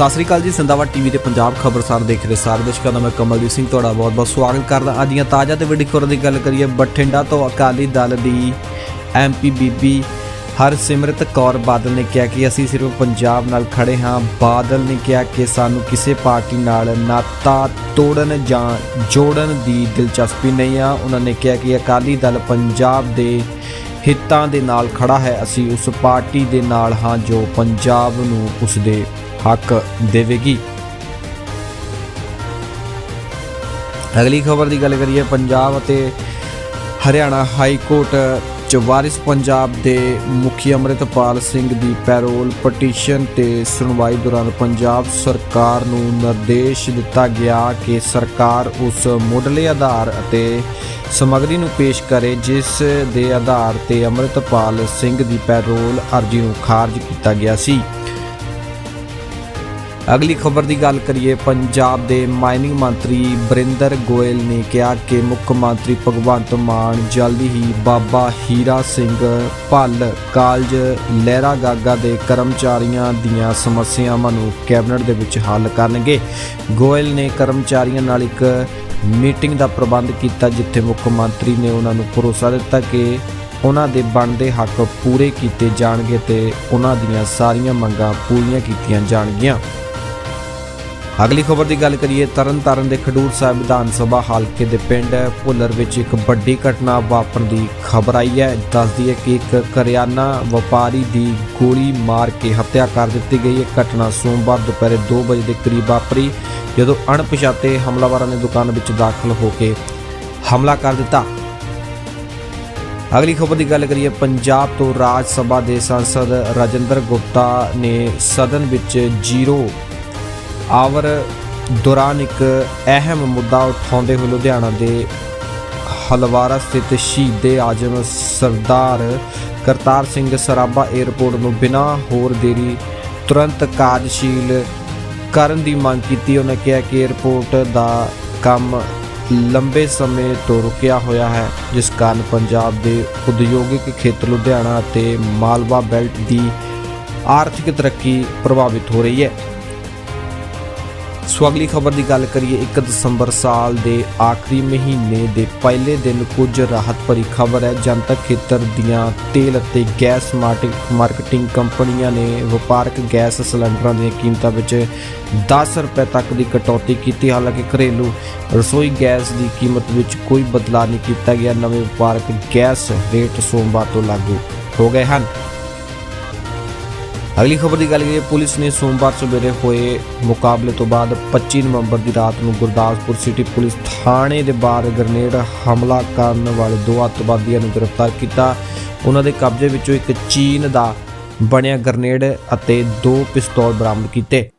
ਸਤਿ ਸ੍ਰੀ ਅਕਾਲ ਜੀ ਸਿੰਦਾਵਾ ਟੀਵੀ ਦੇ ਪੰਜਾਬ ਖਬਰਸਾਰ ਦੇਖ ਰਹੇ ਸਾਰੇ ਦਰਸ਼ਕਾਂ ਦਾ ਮੈਂ ਕਮਲਦੀਪ ਸਿੰਘ ਤੁਹਾਡਾ ਬਹੁਤ-ਬਹੁਤ ਸਵਾਗਤ ਕਰਦਾ। ਅੱਜ ਦੀਆਂ ਤਾਜ਼ਾ ਤੇ ਵੱਡੀ ਖਬਰਾਂ ਦੀ ਗੱਲ ਕਰੀਏ, ਬਠਿੰਡਾ ਤੋਂ ਅਕਾਲੀ ਦਲ ਦੀ ਐਮਪੀ ਬੀਬੀ ਹਰਸਿਮਰਤ ਕੌਰ ਬਾਦਲ ਨੇ ਕਿਹਾ ਕਿ ਅਸੀਂ ਸਿਰਫ ਪੰਜਾਬ ਨਾਲ ਖੜੇ ਹਾਂ। ਬਾਦਲ ਨੇ ਕਿਹਾ ਕਿ ਸਾਨੂੰ ਕਿਸੇ ਪਾਰਟੀ ਨਾਲ ਨਾਤਾ ਤੋੜਨ ਜਾਂ ਜੋੜਨ ਦੀ ਦਿਲਚਸਪੀ ਨਹੀਂ ਆ। ਉਹਨਾਂ ਨੇ ਕਿਹਾ ਕਿ ਅਕਾਲੀ ਦਲ ਪੰਜਾਬ ਦੇ ਹਿੱਤਾਂ ਦੇ ਨਾਲ ਖੜਾ ਹੈ। ਅਸੀਂ ਉਸ ਪਾਰਟੀ ਦੇ ਨਾਲ ਹਾਂ ਜੋ ਪੰਜਾਬ ਨੂੰ ਉਸ ਦੇ ਹੱਕ ਦੇਵੇਗੀ। ਅਗਲੀ ਖਬਰ ਦੀ ਗੱਲ ਕਰੀਏ, ਪੰਜਾਬ ਅਤੇ ਹਰਿਆਣਾ ਹਾਈ ਕੋਰਟ ਚ ਵਾਰਿਸ ਪੰਜਾਬ ਦੇ ਮੁਖੀ ਅੰਮ੍ਰਿਤਪਾਲ ਸਿੰਘ ਦੀ ਪੈਰੋਲ ਪਟੀਸ਼ਨ ਤੇ ਸੁਣਵਾਈ ਦੌਰਾਨ ਪੰਜਾਬ ਸਰਕਾਰ ਨੂੰ ਨਿਰਦੇਸ਼ ਦਿੱਤਾ ਗਿਆ ਕਿ ਸਰਕਾਰ ਉਸ ਮੁੱਢਲੇ ਆਧਾਰ ਅਤੇ ਸਮੱਗਰੀ ਨੂੰ ਪੇਸ਼ ਕਰੇ, ਜਿਸ ਦੇ ਆਧਾਰ ਤੇ ਅੰਮ੍ਰਿਤਪਾਲ ਸਿੰਘ ਦੀ ਪੈਰੋਲ ਅਰਜ਼ੀ ਨੂੰ ਖਾਰਜ ਕੀਤਾ ਗਿਆ ਸੀ। ਅਗਲੀ ਖਬਰ ਦੀ ਗੱਲ ਕਰੀਏ, ਪੰਜਾਬ ਦੇ ਮਾਈਨਿੰਗ ਮੰਤਰੀ ਬਰਿੰਦਰ ਗੋਇਲ ਨੇ ਕਿਹਾ ਕਿ ਮੁੱਖ ਮੰਤਰੀ ਭਗਵੰਤ ਮਾਨ ਜਲਦੀ ਹੀ ਬਾਬਾ ਹੀਰਾ ਸਿੰਘ ਭੱਲ ਕਾਲਜ ਲਹਿਰਾ ਗਾਗਾ ਦੇ ਕਰਮਚਾਰੀਆਂ ਦੀਆਂ ਸਮੱਸਿਆਵਾਂ ਨੂੰ ਕੈਬਨਿਟ ਦੇ ਵਿੱਚ ਹੱਲ ਕਰਨਗੇ। ਗੋਇਲ ਨੇ ਕਰਮਚਾਰੀਆਂ ਨਾਲ ਇੱਕ ਮੀਟਿੰਗ ਦਾ ਪ੍ਰਬੰਧ ਕੀਤਾ, ਜਿੱਥੇ ਮੁੱਖ ਮੰਤਰੀ ਨੇ ਉਹਨਾਂ ਨੂੰ ਭਰੋਸਾ ਦਿੱਤਾ ਕਿ ਉਹਨਾਂ ਦੇ ਬਣਦੇ ਹੱਕ ਪੂਰੇ ਕੀਤੇ ਜਾਣਗੇ ਤੇ ਉਹਨਾਂ ਦੀਆਂ ਸਾਰੀਆਂ ਮੰਗਾਂ ਪੂਰੀਆਂ ਕੀਤੀਆਂ ਜਾਣਗੀਆਂ। ਅਗਲੀ ਖਬਰ ਦੀ ਗੱਲ ਕਰੀਏ, ਤਰਨਤਾਰਨ ਦੇ ਖਡੂਰ ਸਾਹਿਬ ਵਿਧਾਨ ਸਭਾ ਹਲਕੇ ਦੇ ਪਿੰਡ ਭੁੱਲਰ ਵਿੱਚ ਇੱਕ ਵੱਡੀ ਘਟਨਾ ਵਾਪਰਨ ਦੀ ਖਬਰ ਆਈ ਹੈ। ਦੱਸਦੀ ਹੈ ਕਿ ਇੱਕ ਕਰਿਆਨਾ ਵਪਾਰੀ ਦੀ ਗੋਲੀ ਮਾਰ ਕੇ ਹੱਤਿਆ ਕਰ ਦਿੱਤੀ ਗਈ। ਹੈ ਘਟਨਾ ਸੋਮਵਾਰ ਦੁਪਹਿਰੇ 2 ਵਜੇ ਦੇ ਕਰੀਬ ਵਾਪਰੀ, ਜਦੋਂ ਅਣਪਛਾਤੇ ਹਮਲਾਵਰਾਂ ਨੇ ਦੁਕਾਨ ਵਿੱਚ ਦਾਖਲ ਹੋ ਕੇ ਹਮਲਾ ਕਰ ਦਿੱਤਾ। ਅਗਲੀ ਖਬਰ ਦੀ ਗੱਲ ਕਰੀਏ, ਪੰਜਾਬ ਤੋਂ ਰਾਜ ਸਭਾ ਦੇ ਸੰਸਦ ਰਾਜਿੰਦਰ ਗੁਪਤਾ ਨੇ ਸਦਨ ਵਿੱਚ ਜ਼ੀਰੋ ਆਵਰ ਦੌਰਾਨ ਇੱਕ ਅਹਿਮ ਮੁੱਦਾ ਉਠਾਉਂਦੇ ਹੋਏ ਲੁਧਿਆਣਾ ਦੇ ਹਲਵਾਰਾ ਸਥਿਤ ਸ਼ਹੀਦੇ ਆਜਮ ਸਰਦਾਰ ਕਰਤਾਰ ਸਿੰਘ ਸਰਾਭਾ 에ਅਰਪੋਰਟ ਨੂੰ ਬਿਨਾਂ ਹੋਰ ਦੇਰੀ ਤੁਰੰਤ ਕਾਰਜਸ਼ੀਲ ਕਰਨ ਦੀ ਮੰਗ ਕੀਤੀ। ਉਹਨਾਂ ਕਿਹਾ ਕਿ 에ਅਰਪੋਰਟ ਦਾ ਕੰਮ ਲੰਬੇ ਸਮੇਂ ਤੋਂ ਰੁਕਿਆ ਹੋਇਆ ਹੈ, ਜਿਸ ਕਾਰਨ ਪੰਜਾਬ ਦੇ ਉਦਯੋਗਿਕ ਖੇਤਰ ਲੁਧਿਆਣਾ ਅਤੇ ਮਾਲਵਾ ਬੈਲਟ ਦੀ ਆਰਥਿਕ ਤਰੱਕੀ ਪ੍ਰਭਾਵਿਤ ਹੋ ਰਹੀ ਹੈ। ਸੋ ਅਗਲੀ ਖਬਰ ਦੀ ਗੱਲ ਕਰੀਏ 1 ਦਸੰਬਰ ਸਾਲ ਦੇ ਆਖਰੀ ਮਹੀਨੇ ਦੇ ਪਹਿਲੇ ਦਿਨ ਕੁਝ ਰਾਹਤ ਭਰੀ ਖਬਰ ਹੈ। ਜਨਤਕ ਖੇਤਰ ਦੀਆਂ ਤੇਲ ਅਤੇ ਗੈਸ ਮਾਰਟ- ਮਾਰਕੀਟਿੰਗ ਕੰਪਨੀਆਂ ਨੇ ਵਪਾਰਕ ਗੈਸ ਸਿਲੰਡਰਾਂ ਦੀਆਂ ਕੀਮਤਾਂ ਵਿੱਚ 10 ਰੁਪਏ ਤੱਕ ਦੀ ਕਟੌਤੀ ਕੀਤੀ। ਹਾਲਾਂਕਿ ਘਰੇਲੂ ਰਸੋਈ ਗੈਸ ਦੀ ਕੀਮਤ ਵਿੱਚ ਕੋਈ ਬਦਲਾਅ ਨਹੀਂ ਕੀਤਾ ਗਿਆ। ਨਵੇਂ ਵਪਾਰਕ ਗੈਸ ਰੇਟ ਸੋਮਵਾਰ ਤੋਂ ਲਾਗੂ ਹੋ ਗਏ ਹਨ। ਅਗਲੀ ਖਬਰ ਦੀ ਗੱਲ ਕਰੀਏ, ਪੁਲਿਸ ਨੇ ਸੋਮਵਾਰ ਸਵੇਰੇ ਹੋਏ ਮੁਕਾਬਲੇ ਤੋਂ ਬਾਅਦ 25 ਨਵੰਬਰ ਦੀ ਰਾਤ ਨੂੰ ਗੁਰਦਾਸਪੁਰ ਸਿਟੀ ਪੁਲਿਸ ਥਾਣੇ ਦੇ ਬਾਹਰ ਗ੍ਰਨੇਡ ਹਮਲਾ ਕਰਨ ਵਾਲੇ ਦੋ ਅੱਤਵਾਦੀਆਂ ਨੂੰ ਗ੍ਰਿਫਤਾਰ ਕੀਤਾ। ਉਹਨਾਂ ਦੇ ਕਬਜ਼ੇ ਵਿੱਚੋਂ ਇੱਕ ਚੀਨ ਦਾ ਬਣਿਆ ਗ੍ਰਨੇਡ ਅਤੇ ਦੋ ਪਿਸਤੌਲ ਬਰਾਮਦ ਕੀਤੇ।